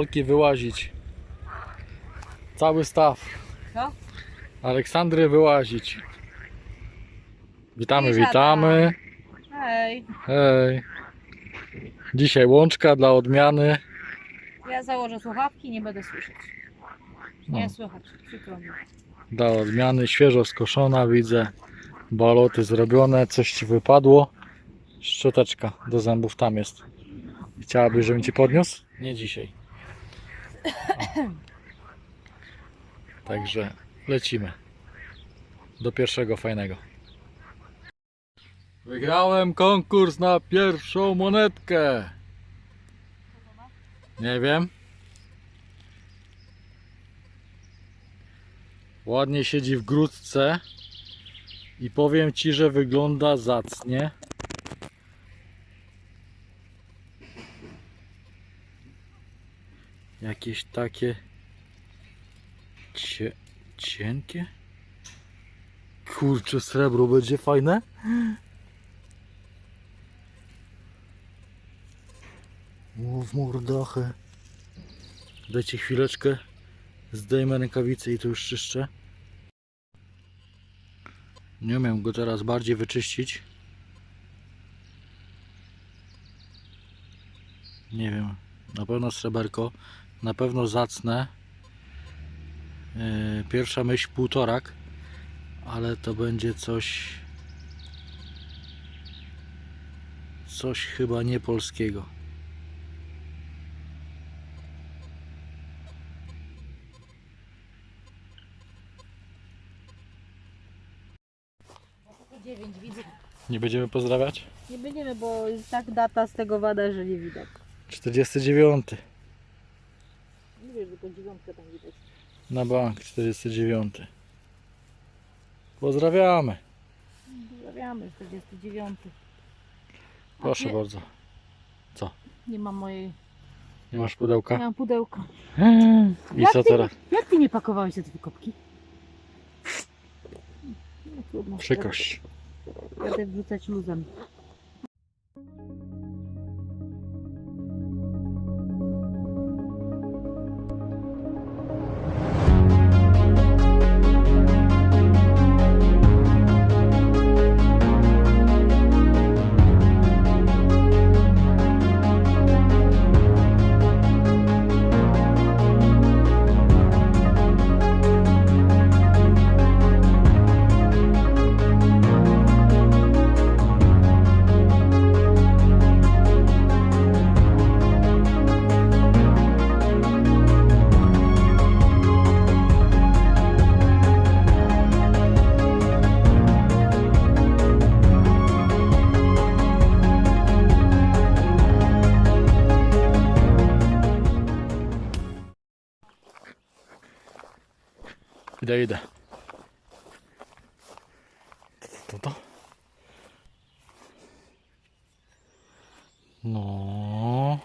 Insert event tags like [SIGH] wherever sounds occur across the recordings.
Olki wyłazić. Cały staw. Co? Aleksandry wyłazić. Witamy, witamy. Hej, Hej. Dzisiaj łączka dla odmiany. ja założę słuchawki, nie będę słyszeć. Nie No. słychać, przykro mi. Dla odmiany świeżo skoszona, widzę. Baloty zrobione, coś ci wypadło. Szczoteczka do zębów tam jest. Chciałabyś, żebym ci podniósł? Nie dzisiaj. Także lecimy. Do pierwszego fajnego. Wygrałem konkurs na pierwszą monetkę. Nie wiem. Ładnie siedzi w grudce i powiem Ci, że wygląda zacnie. Jakieś takie cie, cienkie. Kurczę, srebro będzie fajne. O, w mordachę. Dajcie chwileczkę. Zdejmę rękawice i to już czyszczę. Nie umiem go teraz bardziej wyczyścić. Nie wiem. Na pewno sreberko. Na pewno zacne. Pierwsza myśl półtorak. Ale to będzie coś... Coś chyba nie polskiego. Dziewięć widzę. Nie będziemy pozdrawiać? Nie będziemy, bo jest tak data z tego wada, że nie widać. 49. Nie tylko dziewiątkę tam widać. Na bank 49. Pozdrawiamy. Pozdrawiamy, 49. A Proszę nie, bardzo. Nie mam mojej... Nie masz Nie pudełka? mam pudełka. [GASPS] I Jak co ty- teraz? Jak ty nie pakowałeś te wykopki? No. Przykrość. Jadę wrzucać luzem. Idę, idę. To, to. No.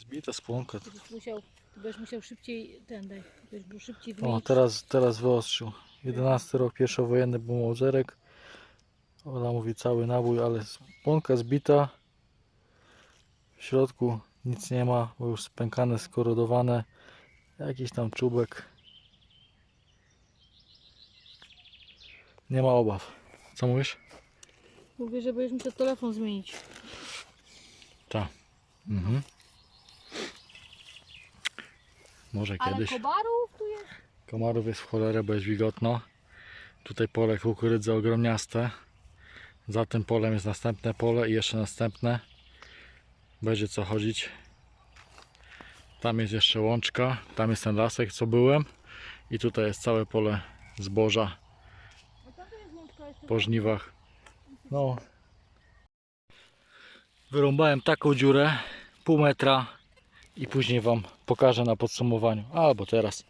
Zbita spłonka. Byś musiał, byś musiał szybciej ten daj. Byś był szybciej O, wymienić. teraz, teraz wyostrzył. 11 rok pierwszowojenny był Małżerek. Ona mówi cały nabój, ale spłonka zbita. W środku nic nie ma, bo już spękane, skorodowane. Jakiś tam czubek. Nie ma obaw. Co mówisz? Mówię, że będziesz musiał telefon zmienić. Tak. Mhm. Może Ale kiedyś. kobarów tu jest? Komarów jest w cholerę, bo jest wilgotno. Tutaj pole kukurydzy ogromniaste. Za tym polem jest następne pole i jeszcze następne. Będzie co chodzić. Tam jest jeszcze łączka. Tam jest ten lasek, co byłem. I tutaj jest całe pole zboża No tam to jest łączka jeszcze. Po żniwach. No. Wyrąbałem taką dziurę, pół metra i później Wam pokażę na podsumowaniu. Albo teraz.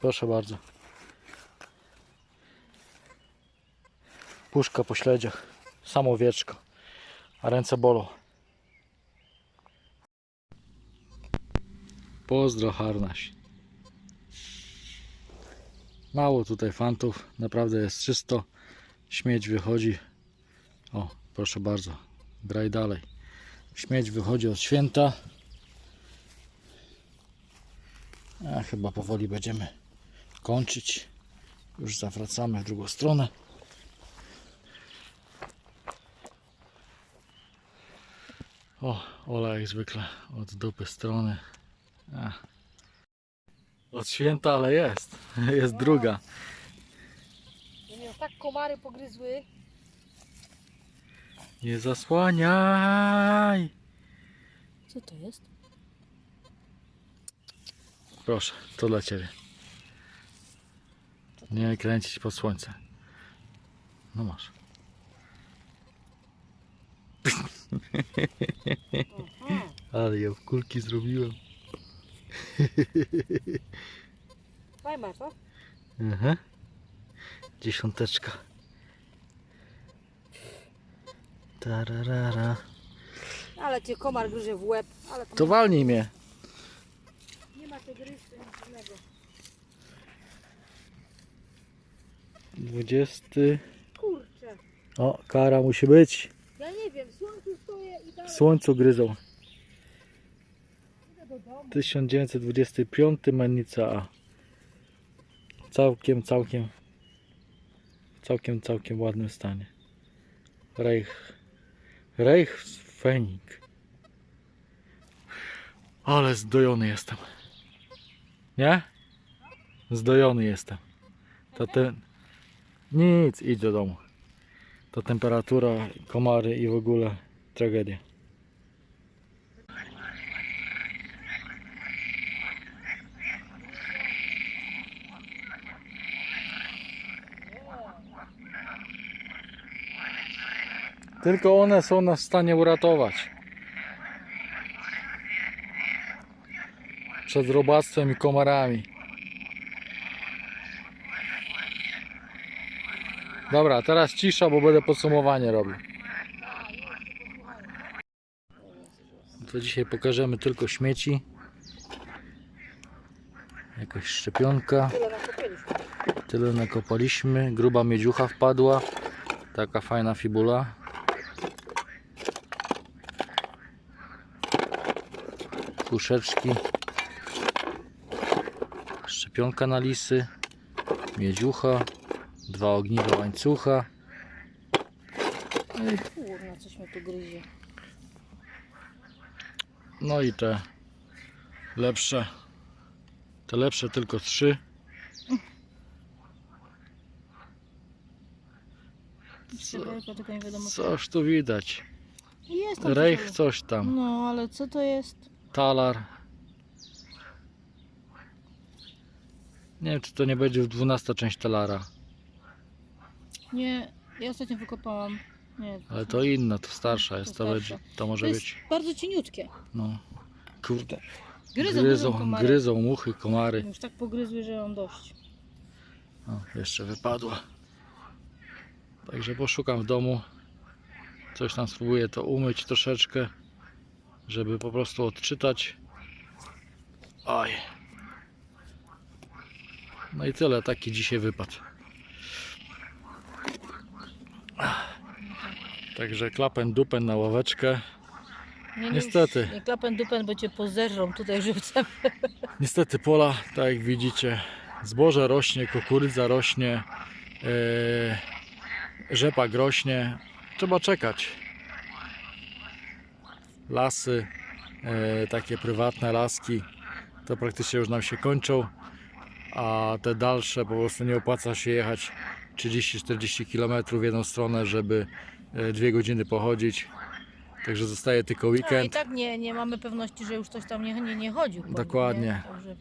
Proszę bardzo. Puszka po śledziach. Samo wieczko. A ręce bolą. Pozdro Harnaś. Mało tutaj fantów. Naprawdę jest czysto. Śmieć wychodzi. O, proszę bardzo. Graj dalej. Śmieć wychodzi od święta. A chyba powoli będziemy kończyć. Już zawracamy w drugą stronę. O, Ola jak zwykle od dupy strony. A. Od święta, ale jest. [LAUGHS] Jest druga. No mnie tak komary pogryzły. Nie zasłaniaj! Co to jest? Proszę, to dla Ciebie. Nie kręcić pod słońce. No masz. [LAUGHS] Ale ja w kulki zrobiłem. Fajna, co? Aha. Dziesiąteczka. Tararara. Ale cię komar gryzie w łeb. Ale To walnij mnie. nie ma tego gryzcia nic innego. Dwudziesty. Kurczę. O, kara musi być. Ja nie wiem, w słońcu stoję i W dalej słońcu gryzą. Idę do domu. 1925 Mennica A. Całkiem, całkiem, całkiem, całkiem ładnym stanie. Reich, Reich Fenik. Ale zdojony jestem. Nie? Zdojony jestem. To ten... Nic, idź do domu. To temperatura, komary i w ogóle tragedia. Tylko one są nas w stanie uratować. Przed robactwem i komarami. Dobra, teraz cisza, bo będę podsumowanie robił. To dzisiaj pokażemy tylko śmieci. Jakaś szczepionka. Tyle nakopaliśmy. Gruba miedziucha wpadła. Taka fajna fibula. Kuszeczki. Szczepionka na lisy. Miedziucha. Dwa ogniwa łańcucha. Ej, kurna, coś mnie tu gryzie. No i te lepsze. Te lepsze tylko trzy. Co. Coś tu widać. Jest Rejch coś tam. No, ale co to jest? Talar. Nie wiem, czy to nie będzie w 12 część talara, Nie, ja ostatnio wykopałam. Nie, ale to inna, to starsza jest. To, To będzie, to to może jest być. bardzo cieniutkie. No. Kurde. Gryzą, gryzą Gryzą, komary. gryzą muchy, komary. Już tak pogryzły, że mam dość. O, jeszcze wypadła. Także poszukam w domu. Coś tam spróbuję to umyć troszeczkę, żeby po prostu odczytać. Oj. No i tyle, taki dzisiaj wypad. Także klapen dupen na ławeczkę. Nie, nie, Niestety. Nie klapen dupen, bo cię pozeżrą tutaj żywcem. [LAUGHS] Niestety pola, tak jak widzicie, zboże rośnie, kukurydza rośnie, e, rzepak rośnie. Trzeba czekać. Lasy, e, takie prywatne laski, to praktycznie już nam się kończą, a te dalsze po prostu nie opłaca się jechać 30-40 km w jedną stronę, żeby e, dwie godziny pochodzić. Także zostaje tylko No, I weekend. tak nie, nie mamy pewności, że już ktoś tam nie, nie, nie chodził. Dokładnie. Nie? Także.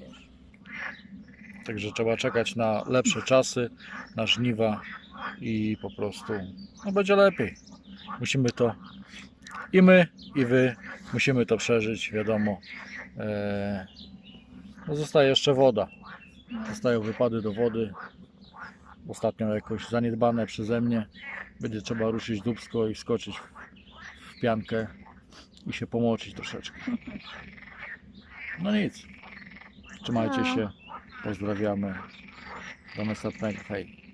Także trzeba czekać na lepsze czasy, na żniwa i po prostu no będzie lepiej. Musimy to i my, i wy musimy to przeżyć, wiadomo. Eee, no zostaje jeszcze woda. Zostają wypady do wody. Ostatnio jakoś zaniedbane przeze mnie. Będzie trzeba ruszyć dubsko i wskoczyć w, piankę i się pomoczyć troszeczkę. No nic. Trzymajcie No. się. Pozdrawiamy. Do następnego. Hej.